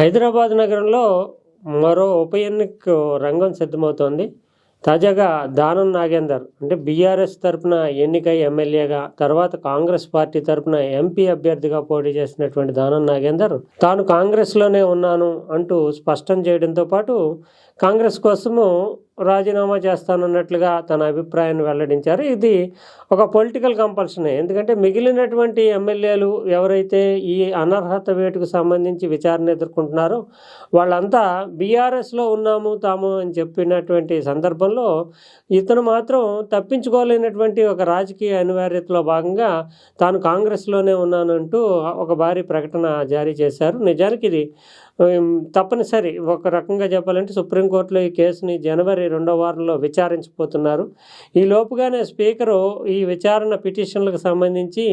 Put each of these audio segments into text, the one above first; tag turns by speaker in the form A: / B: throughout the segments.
A: హైదరాబాద్ నగరంలో మరో ఉప ఎన్నిక రంగం సిద్ధమవుతోంది. తాజాగా దానం నాగేందర్ అంటే బీఆర్ఎస్ తరపున ఎన్నికై ఎమ్మెల్యేగా తర్వాత కాంగ్రెస్ పార్టీ తరపున ఎంపీ అభ్యర్థిగా పోటీ చేసినటువంటి దానం నాగేందర్ తాను కాంగ్రెస్లోనే ఉన్నాను అంటూ స్పష్టం చేయడంతో పాటు కాంగ్రెస్ కోసము రాజీనామా చేస్తానన్నట్లుగా తన అభిప్రాయాన్ని వెల్లడించారు. ఇది ఒక పొలిటికల్ కంపల్షనే ఎందుకంటే మిగిలినటువంటి ఎమ్మెల్యేలు ఎవరైతే ఈ అనర్హత వేటుకు సంబంధించి విచారణ ఎదుర్కొంటున్నారో వాళ్ళంతా బీఆర్ఎస్లో ఉన్నాము తాము అని చెప్పినటువంటి సందర్భంలో ఇతను మాత్రం తప్పించుకోలేనటువంటి ఒక రాజకీయ అనివార్యతలో భాగంగా తాను కాంగ్రెస్లోనే ఉన్నానంటూ ఒక భారీ ప్రకటన జారీ చేశారు. నిజానికి ఇది తప్పనిసరి ఒక రకంగా చెప్పాలంటే సుప్రీంకోర్టులో ఈ కేసుని జనవరి రెండో వారంలో విచారించబోతున్నారు. ఈ లోపుగానే స్పీకరు ఈ విచారణ పిటిషన్లకు సంబంధించి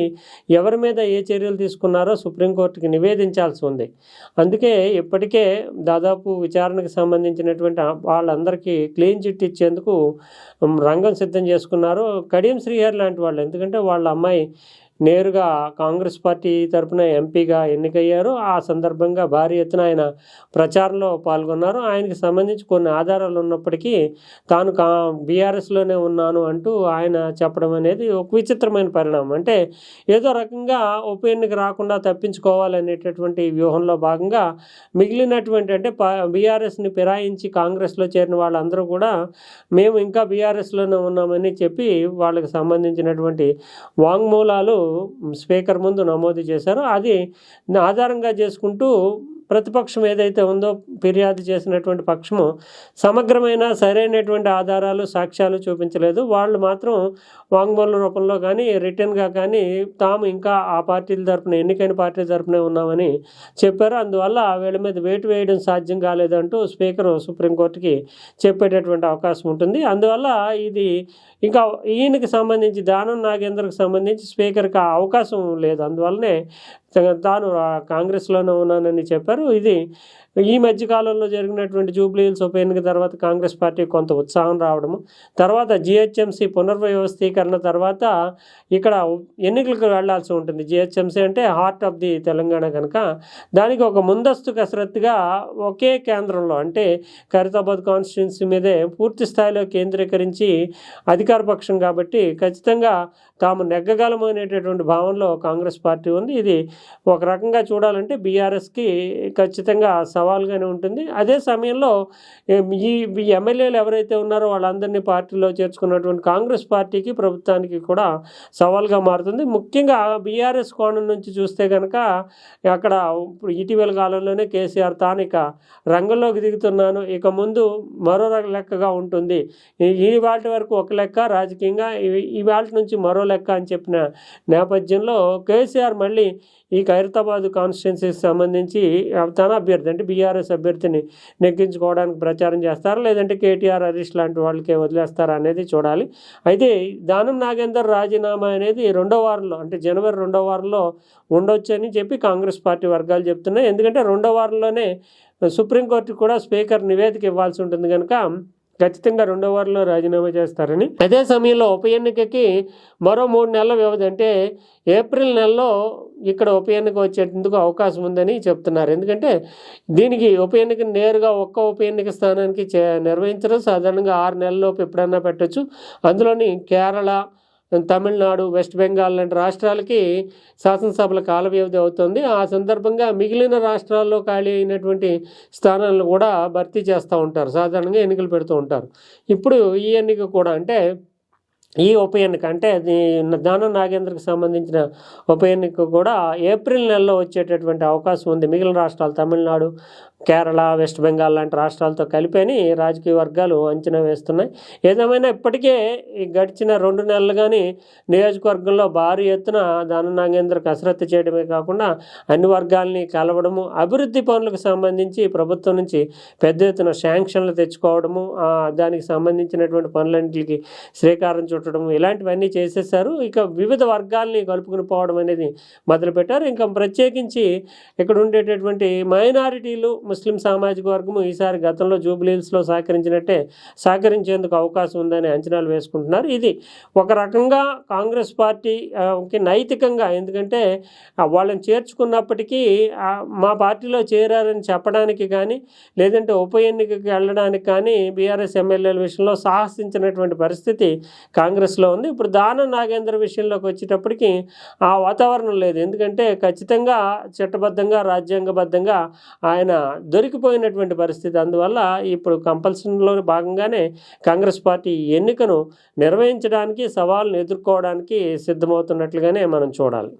A: ఎవరి మీద ఏ చర్యలు తీసుకున్నారో సుప్రీంకోర్టుకి నివేదించాల్సి ఉంది. అందుకే ఇప్పటికే దాదాపు విచారణకు సంబంధించినటువంటి వాళ్ళందరికీ క్లీన్ చిట్ ఇచ్చేందుకు రంగం సిద్ధం చేసుకున్నారు. కడియం శ్రీహర్ లాంటి వాళ్ళు ఎందుకంటే వాళ్ళ అమ్మాయి నేరుగా కాంగ్రెస్ పార్టీ తరపున ఎంపీగా ఎన్నికయ్యారు. ఆ సందర్భంగా భారీ ఎత్తున ఆయన ప్రచారంలో పాల్గొన్నారు. ఆయనకి సంబంధించి కొన్ని ఆధారాలు ఉన్నప్పటికీ తాను కా బీఆర్ఎస్లోనే ఉన్నాను అంటూ ఆయన చెప్పడం అనేది ఒక విచిత్రమైన పరిణామం. అంటే ఏదో రకంగా ఉప ఎన్నిక రాకుండా తప్పించుకోవాలనేటటువంటి వ్యూహంలో భాగంగా మిగిలినటువంటి అంటే ప బీఆర్ఎస్ని ఫిరాయించి కాంగ్రెస్లో చేరిన వాళ్ళందరూ కూడా మేము ఇంకా బీఆర్ఎస్లోనే ఉన్నామని చెప్పి వాళ్ళకి సంబంధించినటువంటి వాంగ్మూలాలు స్పీకర్ ముందు నమోదు చేశారు అది ఆధారంగా చేసుకుంటూ ప్రతిపక్షం ఏదైతే ఉందో ఫిర్యాదు చేసినటువంటి పక్షము సమగ్రమైన సరైనటువంటి ఆధారాలు సాక్ష్యాలు చూపించలేదు. వాళ్ళు మాత్రం వాంగ్మూల రూపంలో కానీ రిటర్న్గా కానీ తాము ఇంకా ఆ పార్టీల తరపున ఎన్నికైన పార్టీల తరపునే ఉన్నామని చెప్పారు. అందువల్ల వీళ్ళ మీద వేటు వేయడం సాధ్యం కాలేదంటూ స్పీకర్ సుప్రీంకోర్టుకి చెప్పేటటువంటి అవకాశం ఉంటుంది. అందువల్ల ఇది ఇంకా ఈయనకి సంబంధించి దానం నాగేంద్రకు సంబంధించి స్పీకర్కి ఆ అవకాశం లేదు. అందువల్లనే తాను కాంగ్రెస్లోనే ఉన్నానని చెప్పారు. ఇది ఈ మధ్య కాలంలో జరిగినటువంటి జూబ్లీ హిల్స్ ఉప ఎన్నిక తర్వాత కాంగ్రెస్ పార్టీ కొంత ఉత్సాహం రావడము తర్వాత జిహెచ్ఎంసీ పునర్వ్యవస్థీకరణ తర్వాత ఇక్కడ ఎన్నికలకు వెళ్ళాల్సి ఉంటుంది. జిహెచ్ఎంసీ అంటే హార్ట్ ఆఫ్ ది తెలంగాణ కనుక. దానికి ఒక ముందస్తు కసరత్తుగా ఒకే కేంద్రంలో అంటే ఖైరతాబాద్ కాన్స్టిట్యున్సీ మీదే పూర్తి స్థాయిలో కేంద్రీకరించి అధికార పక్షం కాబట్టి ఖచ్చితంగా తాము నెగ్గగలమనేటటువంటి భావనలో కాంగ్రెస్ పార్టీ ఉంది. ఇది ఒక రకంగా చూడాలంటే బీఆర్ఎస్కి ఖచ్చితంగా సవాల్గానే ఉంటుంది. అదే సమయంలో ఈ ఎమ్మెల్యేలు ఎవరైతే ఉన్నారో వాళ్ళందరినీ పార్టీలో చేర్చుకున్నటువంటి కాంగ్రెస్ పార్టీకి ప్రభుత్వానికి కూడా సవాల్గా మారుతుంది. ముఖ్యంగా బీఆర్ఎస్ కోణం నుంచి చూస్తే కనుక అక్కడ ఇప్పుడు ఇటీవల కాలంలోనే కేసీఆర్ తానిక రంగంలోకి దిగుతున్నాను. ఇక ముందు మరో లెక్కగా ఉంటుంది. ఈ- వాటి వరకు ఒక లెక్క రాజకీయంగా ఈ- ఈ వాటి నుంచి మరో లెక్క అని చెప్పిన నేపథ్యంలో కేసీఆర్ మళ్ళీ ఈ ఖైరతాబాద్ కాన్స్టిట్యున్సీకి సంబంధించి తన అభ్యర్థి అంటే బీఆర్ఎస్ అభ్యర్థిని నెగ్గించుకోవడానికి ప్రచారం చేస్తారా? లేదంటే కేటీఆర్ హరీష్ లాంటి వాళ్ళకే వదిలేస్తారా అనేది చూడాలి. అయితే దానం నాగేందర్ రాజీనామా అనేది రెండో వారంలో అంటే జనవరి రెండో వారంలో ఉండొచ్చు అని చెప్పి కాంగ్రెస్ పార్టీ వర్గాలు చెప్తున్నాయి. ఎందుకంటే రెండో వారంలోనే సుప్రీంకోర్టు కూడా స్పీకర్ నివేదిక ఇవ్వాల్సి ఉంటుంది కనుక ఖచ్చితంగా రెండో వారంలో రాజీనామా చేస్తారని. అదే సమయంలో ఉప ఎన్నికకి మరో మూడు నెలల వ్యవధి అంటే ఏప్రిల్ నెలలో ఇక్కడ ఉప ఎన్నిక వచ్చేందుకు అవకాశం ఉందని చెప్తున్నారు. ఎందుకంటే దీనికి ఉప ఎన్నిక నేరుగా ఒక్క ఉప ఎన్నిక స్థానానికి చే నిర్వహించడం సాధారణంగా ఆరు నెలల్లోపు ఎప్పుడన్నా పెట్టొచ్చు. అందులోని కేరళ తమిళనాడు వెస్ట్ బెంగాల్ లాంటి రాష్ట్రాలకి శాసనసభల కాల వ్యవధి అవుతుంది. ఆ సందర్భంగా మిగిలిన రాష్ట్రాల్లో ఖాళీ అయినటువంటి స్థానాలను కూడా భర్తీ చేస్తూ ఉంటారు. సాధారణంగా ఎన్నికలు పెడుతూ ఉంటారు. ఇప్పుడు ఈ ఎన్నిక కూడా అంటే ఈ ఉప ఎన్నిక అంటే దాన నాగేంద్రకు నాగేంద్రకి సంబంధించిన ఉప ఎన్నిక కూడా ఏప్రిల్ నెలలో వచ్చేటటువంటి అవకాశం ఉంది. మిగిలిన రాష్ట్రాలు తమిళనాడు కేరళ వెస్ట్ బెంగాల్ లాంటి రాష్ట్రాలతో కలిపి అని రాజకీయ వర్గాలు అంచనా వేస్తున్నాయి. ఏదేమైనా ఇప్పటికే ఈ గడిచిన రెండు నెలలు కానీ నియోజకవర్గంలో భారీ ఎత్తున దానం నాగేంద్ర కసరత్తు చేయడమే కాకుండా అన్ని వర్గాల్ని కలవడము అభివృద్ధి పనులకు సంబంధించి ప్రభుత్వం నుంచి పెద్ద ఎత్తున శాంక్షన్లు తెచ్చుకోవడము దానికి సంబంధించినటువంటి పనులన్నింటికి శ్రీకారం చుట్టడము ఇలాంటివన్నీ చేసేసారు ఇక వివిధ వర్గాల్ని కలుపుకుని పోవడం అనేది మొదలుపెట్టారు. ఇంకా ప్రత్యేకించి ఇక్కడ ఉండేటటువంటి మైనారిటీలు ముస్లిం సామాజిక వర్గము ఈసారి గతంలో జూబ్లీహిల్స్లో సహకరించినట్టే సహకరించేందుకు అవకాశం ఉందని అంచనాలు వేసుకుంటున్నారు. ఇది ఒక రకంగా కాంగ్రెస్ పార్టీకి నైతికంగా ఎందుకంటే వాళ్ళని చేర్చుకున్నప్పటికీ మా పార్టీలో చేరారని చెప్పడానికి కానీ లేదంటే ఉప ఎన్నికకి వెళ్ళడానికి కానీ బీఆర్ఎస్ ఎమ్మెల్యేల విషయంలో సాహసించినటువంటి పరిస్థితి కాంగ్రెస్లో ఉంది. ఇప్పుడు దానం నాగేంద్ర విషయంలోకి వచ్చేటప్పటికి ఆ వాతావరణం లేదు. ఎందుకంటే ఖచ్చితంగా చట్టబద్ధంగా రాజ్యాంగబద్ధంగా ఆయన దొరికిపోయినటువంటి పరిస్థితి. అందువల్ల ఇప్పుడు కంపల్సరీలో భాగంగానే కాంగ్రెస్ పార్టీ ఎన్నికను నిర్వహించడానికి సవాళ్ళను ఎదుర్కోవడానికి సిద్ధమవుతున్నట్లుగానే మనం చూడాలి.